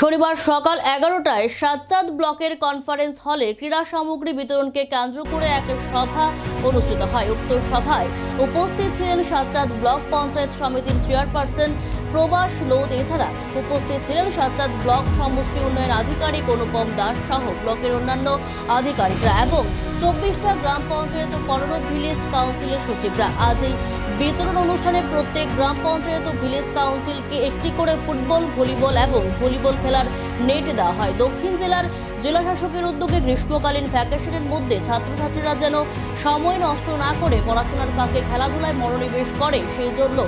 শনিবার সকাল এগারোটায় সাতচাঁদ ব্লকের কনফারেন্স হলে ক্রীড়া সামগ্রী বিতরণকে কেন্দ্র করে এক সভা অনুষ্ঠিত হয়। উক্ত সভায় উপস্থিত ছিলেন সাতচাঁদ ব্লক পঞ্চায়েত সমিতির চেয়ারপারসন প্রবাস লোদ এছাড়া উপস্থিত ছিলেন সাতচাঁদ ব্লক সমষ্টি উন্নয়ন আধিকারিক অনুপম দাস সহ ব্লকের অন্যান্য আধিকারিকরা এবং চব্বিশটা গ্রাম পঞ্চায়েত ও পনেরো ভিলেজ কাউন্সিলের সচিবরা। আজ এই বিতরণ অনুষ্ঠানে প্রত্যেক গ্রাম পঞ্চায়েত ও ভিলেজ কাউন্সিলকে একটি করে ফুটবল, ভলিবল এবং ভলিবল খেলার নেট দেওয়া হয়। দক্ষিণ জেলার জেলা শাসকের উদ্যোগে গ্রীষ্মকালীন ভ্যাকেশনের মধ্যে ছাত্রছাত্রীরা যেন সময় নষ্ট না করে পড়াশোনার ফাঁকে খেলাধুলায় মনোনিবেশ করে, সেই জন্য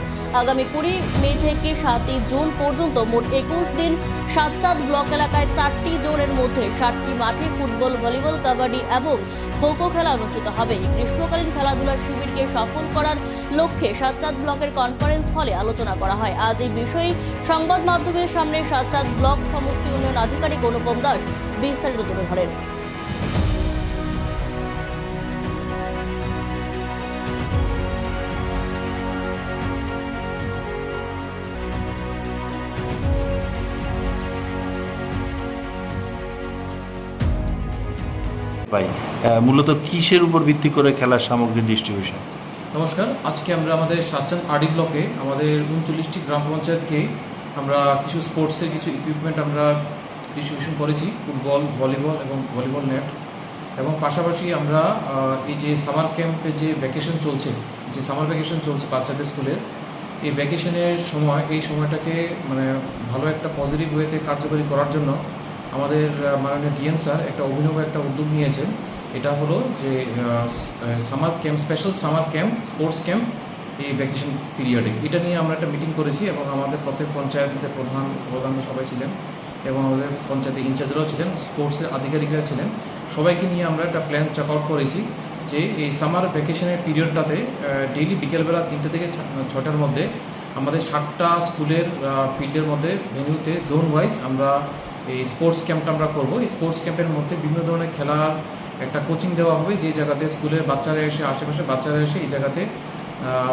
আগামী কুড়ি মে থেকে সাতই জুন পর্যন্ত মোট একুশ দিন সাতচাঁদ ব্লক এলাকায় চারটি জোনের মধ্যে সাতটি মাঠে ফুটবল, ভলিবল, কাবাডি এবং খো খো খেলা অনুষ্ঠিত হবে। গ্রীষ্মকালীন খেলাধুলার শিবিরকে সফল করার লক্ষ্যে সাতচাঁদ ব্লকের কনফারেন্স হলে আলোচনা করা হয়। আজ এই বিষয়ে সংবাদ মাধ্যমের সামনে সাতচাঁদ ব্লক সমষ্টি উন্নয়ন আধিকারিক অনুপম দাস বিস্তারিত তুলে ধরেন। পাই মূলত কিসের উপর ভিত্তি করে খেলার সামগ্রী ডিস্ট্রিবিউশন নমস্কার আজকে আমরা আমাদের সাতচান আরডি ব্লকে আমাদের উনচল্লিশটি গ্রাম পঞ্চায়েতকে আমরা কিছু স্পোর্টসের কিছু ইকুইপমেন্ট আমরা ডিস্ট্রিবিউশন করেছি ফুটবল ভলিবল এবং ভলিবল নেট এবং পাশাপাশি আমরা এই যে সামার ক্যাম্পে যে ভ্যাকেশন চলছে, যে সামার ভ্যাকেশন চলছে বাচ্চাদের স্কুলের এই ভ্যাকেশনের সময়, এই সময়টাকে মানে ভালো একটা পজিটিভ ওয়েতে কার্যকরী করার জন্য আমাদের মাননীয় ডিএম স্যার একটা অভিনব একটা উদ্যোগ নিয়েছেন। এটা হলো যে summer camp special summer camp sports camp এই ভ্যাকেশন পিরিয়ডে এটা নিয়ে আমরা একটা মিটিং করেছি এবং আমাদের প্রত্যেক পঞ্চায়েতের প্রধান প্রধান সবাই ছিলেন এবং আমাদের পঞ্চায়েতের ইনচার্জরাও ছিলেন স্পোর্টসের আধিকারিকরা ছিলেন। সবাইকে নিয়ে আমরা একটা প্ল্যান চেক আউট করেছি যে এই সামার ভ্যাকেশনের পিরিয়ডটাতে ডেইলি বিকেলবেলা তিনটে থেকে ছটার মধ্যে আমাদের সাতটা স্কুলের ফিল্ডের মধ্যে ভেন্যুতে জোন ওয়াইজ আমরা এই স্পোর্টস ক্যাম্পটা আমরা করব। এই স্পোর্টস ক্যাম্পের মধ্যে বিভিন্ন ধরনের খেলার একটা কোচিং দেওয়া হবে যে জায়গাতে স্কুলের বাচ্চারা এসে আশেপাশে বাচ্চারা এসে এই জায়গাতে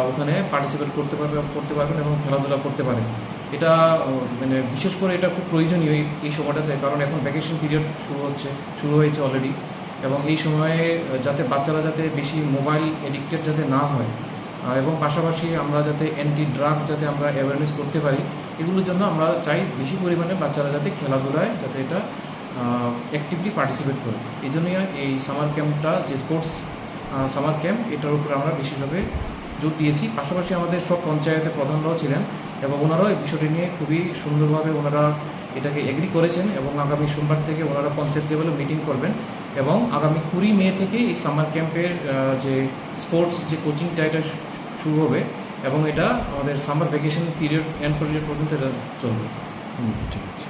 ওখানে পার্টিসিপেট করতে পারবে, করতে পারবেন এবং খেলাধুলা করতে পারেন। এটা মানে বিশেষ করে এটা খুব প্রয়োজনীয় এই- সময়টাতে, কারণ এখন ভ্যাকেশন পিরিয়ড শুরু হচ্ছে, শুরু হয়েছে অলরেডি এবং এই সময়ে যাতে বাচ্চারা যাতে বেশি মোবাইল এডিক্টেড যাতে না হয় এবং পাশাপাশি আমরা যাতে অ্যান্টি ড্রাগ যাতে আমরা অ্যাওয়ারনেস করতে পারি, এগুলোর জন্য আমরা চাই বেশি পরিমাণে বাচ্চারা যাতে খেলাধুলায় যাতে এটা অ্যাক্টিভলি পার্টিসিপেট করে। এই জন্যই এই সামার ক্যাম্পটা যে স্পোর্টস সামার ক্যাম্প এটার উপরে আমরা বিশেষভাবে জোর দিয়েছি। পাশাপাশি আমাদের সব পঞ্চায়েতের প্রধানরাও ছিলেন এবং ওনারাও এই বিষয়টি নিয়ে খুবই সুন্দরভাবে ওনারা এটাকে এগ্রি করেছেন এবং আগামী সোমবার থেকে ওনারা পঞ্চায়েত লেভেলে মিটিং করবেন এবং আগামী কুড়ি মে থেকে এই সামার ক্যাম্পের যে স্পোর্টস যে কোচিংটা এটা শুরু হবে এবং এটা আমাদের summer vacation period end period পর্যন্ত এটা চলবে। ঠিক আছে।